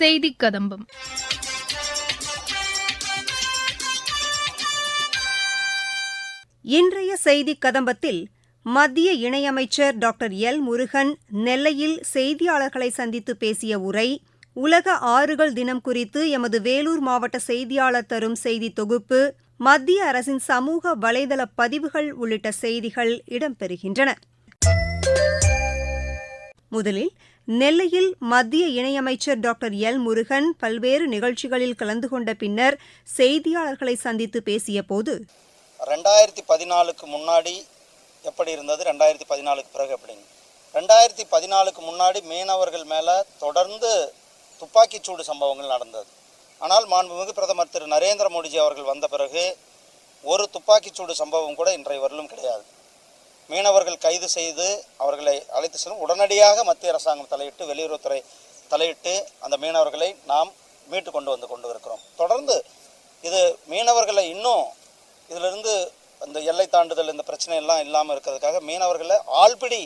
செய்தி கதம்பம். இன்றைய செய்தி கதம்பத்தில் மத்திய இணையமைச்சர் டாக்டர் எல் முருகன் நெல்லையில் செய்தியாளர்களை சந்தித்து பேசிய உரை உலக ஆறுகள் தினம் குறித்து எமது வேலூர் மாவட்ட செய்தியாளர் தரும் செய்தி தொகுப்பு மத்திய அரசின் சமூக வலைதள பதிவுகள் உள்ளிட்ட செய்திகள் இடம்பெறுகின்றன. முதலில் நெல்லையில் மத்திய இணையமைச்சர் டாக்டர் எல் முருகன் பல்வேறு நிகழ்ச்சிகளில் கலந்து கொண்ட பின்னர் செய்தியாளர்களை சந்தித்து பேசியபோது ரெண்டாயிரத்தி பதினாலுக்கு முன்னாடி எப்படி இருந்தது? ரெண்டாயிரத்தி பதினாலுக்கு பிறகு எப்படிங்க? ரெண்டாயிரத்தி பதினாலுக்கு முன்னாடி மீனவர்கள் மேலே தொடர்ந்து துப்பாக்கிச்சூடு சம்பவங்கள் நடந்தது. ஆனால் மாண்புமிகு பிரதமர் திரு நரேந்திர மோடிஜி அவர்கள் வந்த பிறகு ஒரு துப்பாக்கிச்சூடு சம்பவம் கூட இன்றைய வரலும் கிடையாது. மீனவர்கள் கைது செய்து அவர்களை அழைத்து செல்லும். உடனடியாக மத்திய அரசாங்கம் தலையிட்டு வெளியுறவுத்துறை தலையிட்டு அந்த மீனவர்களை நாம் மீட்டு கொண்டு வந்து கொண்டு இருக்கிறோம் தொடர்ந்து இது மீனவர்களை இன்னும் இதிலிருந்து இந்த எல்லை தாண்டுதல் இந்த பிரச்சனை எல்லாம் இல்லாமல் இருக்கிறதுக்காக மீனவர்களை ஆழ்பிடி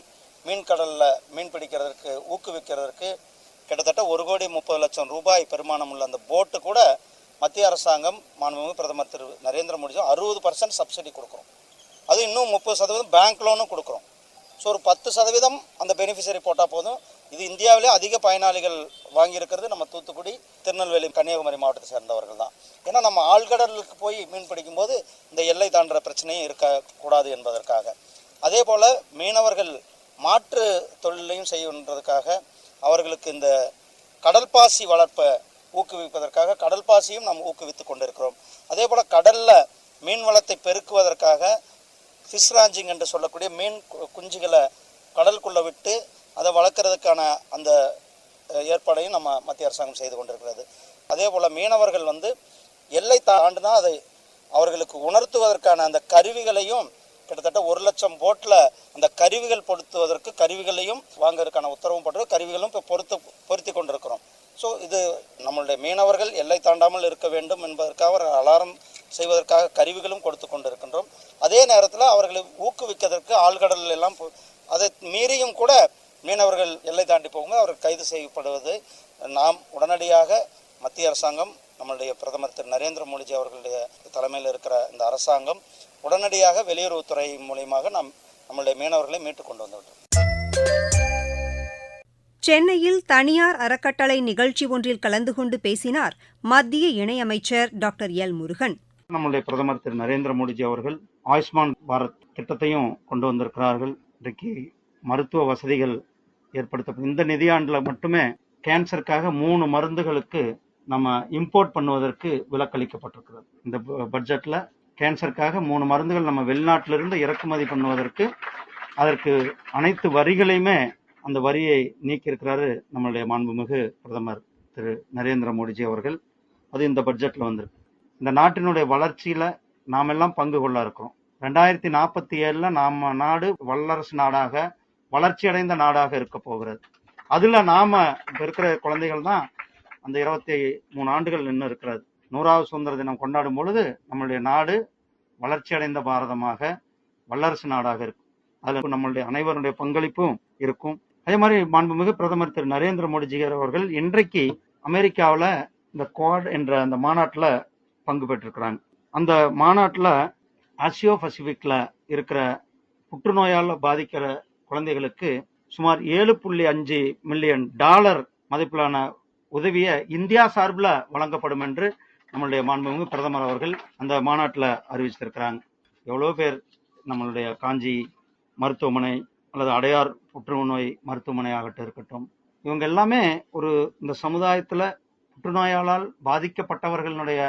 மீன்கடலில் மீன் பிடிக்கிறதுக்கு ஊக்குவிக்கிறதுக்கு கிட்டத்தட்ட ஒரு கோடி முப்பது லட்சம் ரூபாய் பெருமானம் உள்ள அந்த போட்டு கூட மத்திய அரசாங்கம் மாண்புமிகு பிரதமர் திரு நரேந்திர மோடி அறுபது பர்சன்ட் சப்சிடி கொடுக்குறோம். அது இன்னும் முப்பது சதவீதம் பேங்க் லோனும் கொடுக்குறோம். ஸோ ஒரு பத்து சதவீதம் அந்த பெனிஃபிஷரி போட்டால் போதும். இது இந்தியாவிலே அதிக பயனாளிகள் வாங்கியிருக்கிறது நம்ம தூத்துக்குடி திருநெல்வேலி கன்னியாகுமரி மாவட்டத்தை சேர்ந்தவர்கள் தான். ஏன்னா நம்ம ஆழ்கடலுக்கு போய் மீன் பிடிக்கும்போது இந்த எல்லை தாண்டுற பிரச்சனையும் இருக்கக்கூடாது என்பதற்காக. அதே போல் மீனவர்கள் மாற்று தொழிலையும் செய்கின்றதுக்காக அவர்களுக்கு இந்த கடல்பாசி வளர்ப்பை ஊக்குவிப்பதற்காக கடல்பாசியும் நாம் ஊக்குவித்து கொண்டிருக்கிறோம். அதே போல் கடலில் மீன் வளத்தை பெருக்குவதற்காக ஃபிஷ் ராஞ்சிங் என்று சொல்லக்கூடிய மீன் கு- குஞ்சுகளை கடலுக்குள்ளே விட்டு அதை வளர்க்குறதுக்கான அந்த ஏற்பாடையும் நம்ம மத்திய அரசாங்கம் செய்து கொண்டிருக்கிறது. அதே போல் மீனவர்கள் வந்து எல்லை தாண்டு தான் அதை அவர்களுக்கு உணர்த்துவதற்கான அந்த கருவிகளையும் கிட்டத்தட்ட ஒரு லட்சம் போட்டில் அந்த கருவிகள் பொருத்துவதற்கு கருவிகளையும் வாங்குறதுக்கான உத்தரவும் போட்டு கருவிகளும் இப்போ பொருத்து பொருத்தி கொண்டிருக்கிறோம். ஸோ இது நம்மளுடைய மீனவர்கள் எல்லை தாண்டாமல் இருக்க வேண்டும் என்பதற்காக ஒரு அலாரம் செய்வதற்காக கருவிகளும் கொடுத்து கொண்டிருக்கின்றோம். அதே நேரத்தில் அவர்களை ஊக்குவிக்கதற்கு ஆழ்கடல் எல்லாம் போ- அதை மீறியும் கூட மீனவர்கள் எல்லை தாண்டி போகும்போது அவர்கள் கைது செய்யப்படுவது நாம் உடனடியாக மத்திய அரசாங்கம் நம்மளுடைய பிரதமர் திரு நரேந்திர மோடிஜி அவர்களுடைய தலைமையில் இருக்கிற இந்த அரசாங்கம் உடனடியாக வெளியுறவுத்துறை மூலியமாக நாம் நம்மளுடைய மீனவர்களை மீட்டு கொண்டு வந்துவிட்டோம் சென்னையில் தனியார் அறக்கட்டளை நிகழ்ச்சி ஒன்றில் கலந்து கொண்டு பேசினார் மத்திய இணையமைச்சர் டாக்டர் எல் முருகன். நம்முடைய பிரதமர் திரு. நரேந்திர மோடிஜி அவர்கள் ஆயுஷ்மான் பாரத் திட்டத்தையும் கொண்டு வந்திருக்கிறார்கள். இன்றைக்கு மருத்துவ வசதிகள் ஏற்படுத்த இந்த நிதியாண்டில் மட்டுமே கேன்சருக்காக மூணு மருந்துகளுக்கு நம்ம இம்போர்ட் பண்ணுவதற்கு விலக்களிக்கப்பட்டிருக்கிறது. இந்த ப- கேன்சருக்காக மூணு மருந்துகள் நம்ம வெளிநாட்டிலிருந்து இறக்குமதி பண்ணுவதற்கு அதற்கு அனைத்து வரிகளையுமே அந்த வரியை நீக்கியிருக்கிறாரு நம்மளுடைய மாண்புமிகு பிரதமர் திரு நரேந்திர மோடிஜி அவர்கள். அது இந்த பட்ஜெட்டில் வந்திருக்கு. இந்த நாட்டினுடைய வளர்ச்சியில் நாம் எல்லாம் பங்கு கொள்ள இருக்கிறோம். ரெண்டாயிரத்தி நாற்பத்தி ஏழில் நாம நாடு வல்லரசு நாடாக வளர்ச்சியடைந்த நாடாக இருக்க போகிறது. அதில் நாம் இப்போ இருக்கிற குழந்தைகள் தான் அந்த இருபத்தி மூணு ஆண்டுகள் நின்று இருக்கிறது. நூறாவது சுதந்திர தினம் கொண்டாடும் பொழுது நம்மளுடைய நாடு வளர்ச்சி அடைந்த பாரதமாக வல்லரசு நாடாக இருக்கும். அதில் நம்மளுடைய அனைவருடைய பங்களிப்பும் இருக்கும். அதே மாதிரி மாண்புமிகு பிரதமர் திரு நரேந்திர மோடிஜி அவர்கள் இன்றைக்கு அமெரிக்காவில் இந்த குவாட் என்ற அந்த மாநாட்டில் பங்கு பெற்றிருக்கிறாங்க. அந்த மாநாட்டில் ஆசியோ பசிபிக்ல இருக்கிற புற்றுநோயால் பாதிக்கிற குழந்தைகளுக்கு சுமார் ஏழு புள்ளி அஞ்சு மில்லியன் டாலர் மதிப்பிலான உதவியை இந்தியா சார்பில் வழங்கப்படும் என்று நம்மளுடைய மாண்புமிகு பிரதமர் அவர்கள் அந்த மாநாட்டில் அறிவிச்சிருக்கிறாங்க. எவ்வளோ பேர் நம்மளுடைய காஞ்சி மருத்துவமனை அல்லது அடையார் புற்றுநோய் மருத்துவமனை ஆகட்டும் இருக்கட்டும் இவங்க எல்லாமே ஒரு இந்த சமுதாயத்தில் புற்றுநோயாளால் பாதிக்கப்பட்டவர்களுடைய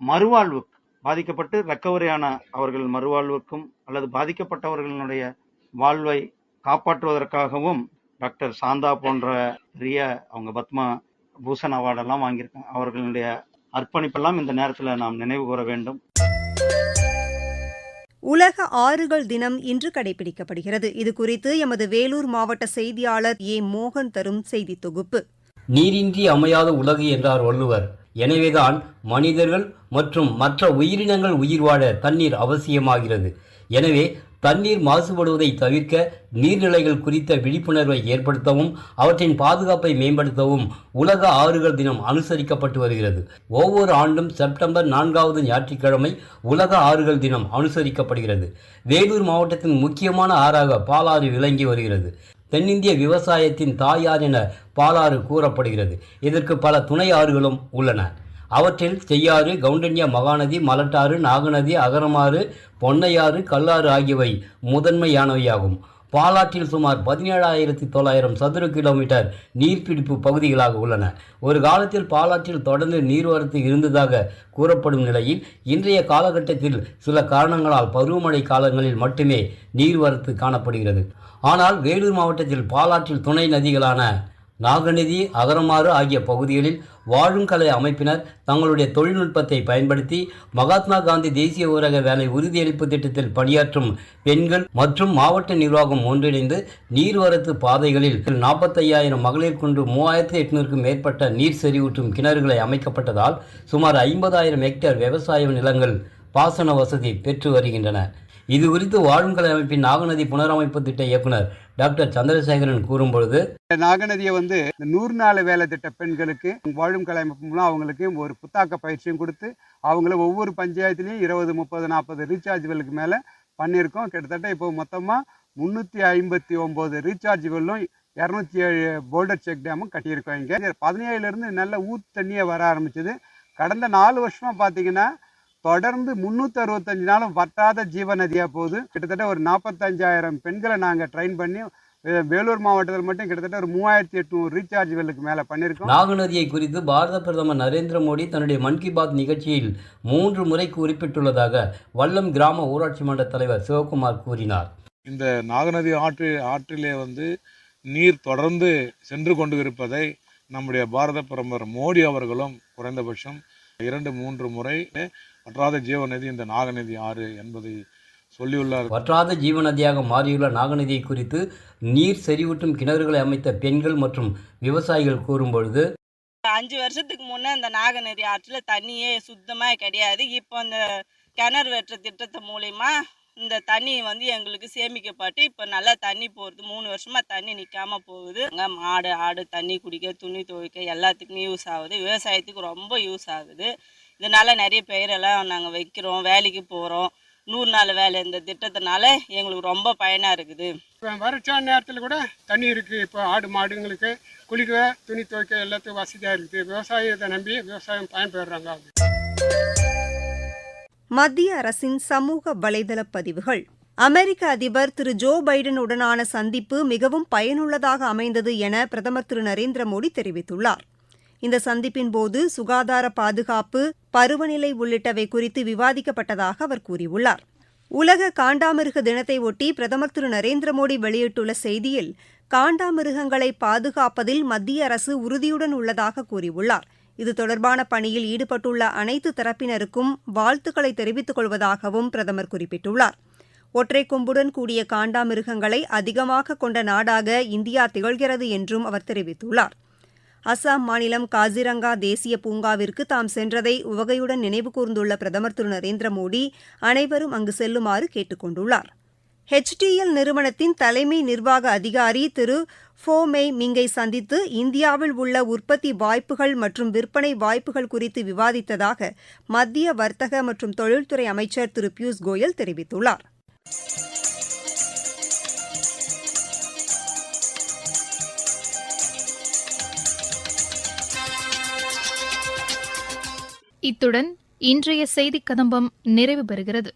மறுவாழ்வுக்கு பாதிக்கப்பட்டு ரெக்கவரியான அவர்கள் மறுவாழ்வுக்கும் அல்லது பாதிக்கப்பட்டவர்களுடைய வாழ்வை காப்பாற்றுவதற்காகவும் டாக்டர் சாந்தா போன்ற பெரிய அவங்க பத்மா பூஷன் அவார்டெல்லாம் வாங்கியிருக்காங்க. அவர்களுடைய அர்ப்பணிப்பெல்லாம் இந்த நேரத்தில் நாம் நினைவு கூற வேண்டும். உலக ஆறுகள் தினம் இன்று கடைபிடிக்கப்படுகிறது. இதுகுறித்து எமது வேலூர் மாவட்ட செய்தியாளர் ஏ. மோகன் தரும் செய்தி தொகுப்பு. நீரின்றி அமையாத உலகு என்றார் வள்ளுவர். எனவேதான் மனிதர்கள் மற்றும் மற்ற உயிரினங்கள் உயிர் வாழ தண்ணீர் அவசியமாகிறது. எனவே தண்ணீர் மாசுபடுவதை தவிர்க்க நீர்நிலைகள் குறித்த விழிப்புணர்வை ஏற்படுத்தவும் அவற்றின் பாதுகாப்பை மேம்படுத்தவும் உலக ஆறுகள் தினம் அனுசரிக்கப்பட்டு வருகிறது. ஒவ்வொரு ஆண்டும் செப்டம்பர் நான்காவது ஞாயிற்றுக்கிழமை உலக ஆறுகள் தினம் அனுசரிக்கப்படுகிறது. வேலூர் மாவட்டத்தின் முக்கியமான ஆறாக பாலாறு விளங்கி வருகிறது. தென்னிந்திய விவசாயத்தின் தாயார் என பாலாறு கூறப்படுகிறது. இதற்கு பல துணை ஆறுகளும் உள்ளன. அவற்றில் செய்யாறு கவுண்டன்யா மகாநதி மலட்டாறு நாகநதி அகரமாறு பொன்னையாறு கல்லாறு ஆகியவை முதன்மையானவையாகும். பாலாற்றில் சுமார் பதினேழாயிரத்தி தொள்ளாயிரம் சதுர கிலோமீட்டர் நீர்பிடிப்பு பகுதிகளாக உள்ளன. ஒரு காலத்தில் பாலாற்றில் தொடர்ந்து நீர்வரத்து இருந்ததாக கூறப்படும் நிலையில் இன்றைய காலகட்டத்தில் சில காரணங்களால் பருவமழை காலங்களில் மட்டுமே நீர்வரத்து காணப்படுகிறது. ஆனால் வேலூர் மாவட்டத்தில் பாலாற்றில் துணை நதிகளான நாகநதி அகரமாறு ஆகிய பகுதிகளில் வாழும் கலை அமைப்பினர் தங்களுடைய தொழில்நுட்பத்தை பயன்படுத்தி மகாத்மா காந்தி தேசிய ஊரக வேலை உறுதியளிப்பு திட்டத்தில் பணியாற்றும் பெண்கள் மற்றும் மாவட்ட நிர்வாகம் ஒன்றிணைந்து நீர்வரத்து பாதைகளில் நாற்பத்தையாயிரம் மகளிர் கொண்டு மூவாயிரத்தி எட்நூறுக்கும் மேற்பட்ட நீர் செறிவூட்டும் கிணறுகளை அமைக்கப்பட்டதால் சுமார் ஐம்பதாயிரம் ஹெக்டேர் விவசாய நிலங்கள் பாசன வசதி பெற்று வருகின்றன. இது குறித்து வாழும் அமைப்பின் நாகநதி புனரமைப்பு திட்ட இயக்குனர் டாக்டர் சந்திரசேகரன் கூறும்பொழுது நாகநதியை வந்து இந்த நூறு நாள் வேலை திட்ட பெண்களுக்கு வாழும் கலை அமைப்பு மூலம் அவங்களுக்கு ஒரு புத்தாக்க பயிற்சியும் கொடுத்து அவங்கள ஒவ்வொரு பஞ்சாயத்துலேயும் இருபது முப்பது நாற்பது ரீசார்ஜ் வெல்லுக்கு மேலே பண்ணியிருக்கோம். கிட்டத்தட்ட இப்போ மொத்தமாக முந்நூற்றி ஐம்பத்தி ஒம்பது ரீசார்ஜ் வெல்லும் இரநூத்தி ஏழு போல்டர் செக் டேமும் கட்டியிருக்கோம் இங்கே. பதினேழுலேருந்து நல்ல ஊத்து தண்ணியே வர ஆரம்பிச்சது. கடந்த நாலு வருஷமாக பார்த்தீங்கன்னா தொடர்ந்து முந்நூற்றி அறுபத்தஞ்சு நாளும் வட்டாத ஜீவ நதியாக போகுது. கிட்டத்தட்ட ஒரு நாற்பத்தஞ்சாயிரம் பெண்களை நாங்கள் ட்ரெயின் பண்ணி வேலூர் மாவட்டத்தில் மட்டும் கிட்டத்தட்ட ஒரு மூவாயிரத்தி எட்நூறு ரீசார்ஜ் வெல்லுக்கு மேலே பண்ணியிருக்கோம் நாகநதியை குறித்து பாரத பிரதமர் நரேந்திர மோடி தன்னுடைய மன் கி பாத் நிகழ்ச்சியில் மூன்று முறை குறிப்பிட்டுள்ளதாக வல்லம் கிராம ஊராட்சி மன்ற தலைவர் சிவகுமார் கூறினார். இந்த நாகநதி ஆற்று ஆற்றிலே வந்து நீர் தொடர்ந்து சென்று கொண்டு இருப்பதை நம்முடைய பாரத பிரதமர் மோடி அவர்களும் குறைந்தபட்சம் இரண்டு மூன்று முறை வற்றாத ஜீவநதி இந்த நாகநதி ஆறு என்பதை சொல்லியுள்ளார். வற்றாத ஜீவநதியாக மாறியுள்ள நாகநதியை குறித்து நீர் செறிவூட்டும் கிணறுகளை அமைத்த பெண்கள் மற்றும் விவசாயிகள் கூறும்பொழுது அஞ்சு வருஷத்துக்கு முன்னே இந்த நாகநதி ஆற்றில் தண்ணியே சுத்தமாக கிடையாது. இப்போ இந்த கிணறு வெட்டுற திட்டத்து மூலிமா இந்த தண்ணி வந்து எங்களுக்கு சேமிக்கப்பட்டு இப்போ நல்லா தண்ணி போகிறது மூணு வருஷமாக தண்ணி நிற்காம போகுது. அங்கே மாடு ஆடு தண்ணி குடிக்க துணி துவைக்க எல்லாத்துக்குமே யூஸ் ஆகுது. விவசாயத்துக்கு ரொம்ப யூஸ் ஆகுது. இதனால் நிறைய பயிரெல்லாம் நாங்கள் வைக்கிறோம் வேலைக்கு போகிறோம் நூறு நாள் வேலை இந்த திட்டத்தினால எங்களுக்கு ரொம்ப பயனாக இருக்குது. இப்போ வறட்சா நேரத்தில் கூட தண்ணி இருக்குது இப்போ ஆடு மாடுங்களுக்கு குளிக்க துணி துவைக்க எல்லாத்துக்கும் வசதியாக இருக்குது. விவசாயத்தை நம்பி விவசாயம் பயன்பெறுறாங்க மத்திய அரசின் சமூக வலைதள பதிவுகள். அமெரிக்க அதிபர் திரு ஜோ பைடனுடனான சந்திப்பு மிகவும் பயனுள்ளதாக அமைந்தது என பிரதமர் திரு நரேந்திர மோடி தெரிவித்துள்ளார். இந்த சந்திப்பின் போது சுகாதார பாதுகாப்பு பருவநிலை உள்ளிட்டவை குறித்து விவாதிக்கப்பட்டதாக அவர் கூறியுள்ளார். உலக காண்டாமிருக தினத்தை ஒட்டி பிரதமர் திரு நரேந்திர மோடி வெளியிட்டுள்ள செய்தியில் காண்டாமிருகங்களை பாதுகாப்பதில் மத்திய அரசு உறுதியுடன் உள்ளதாக கூறியுள்ளார். இது தொடர்பான பணியில் ஈடுபட்டுள்ள அனைத்து தரப்பினருக்கும் வாழ்த்துக்களை தெரிவித்துக் கொள்வதாகவும் பிரதமர் குறிப்பிட்டுள்ளார். ஒற்றை கொம்புடன் கூடிய காண்டாமிருகங்களை அதிகமாக கொண்ட நாடாக இந்தியா திகழ்கிறது என்றும் அவர் தெரிவித்துள்ளார். அசாம் மாநிலம் காசிரங்கா தேசிய பூங்காவிற்கு தாம் சென்றதை உவகையுடன் நினைவு கூர்ந்துள்ள பிரதமர் திரு நரேந்திர மோடி அனைவரும் அங்கு செல்லுமாறு கேட்டுக் கொண்டுள்ளாா் ஹெச்டிஎல் நிறுவனத்தின் தலைமை நிர்வாக அதிகாரி திரு ஃபோ மெய் மிங்கை சந்தித்து இந்தியாவில் உள்ள உற்பத்தி வாய்ப்புகள் மற்றும் விற்பனை வாய்ப்புகள் குறித்து விவாதித்ததாக மத்திய வர்த்தக மற்றும் தொழில்துறை அமைச்சர் திரு பியூஷ் கோயல் தெரிவித்துள்ளார். இத்துடன் இன்றைய செய்திக் கதம்பம் நிறைவு பெறுகிறது.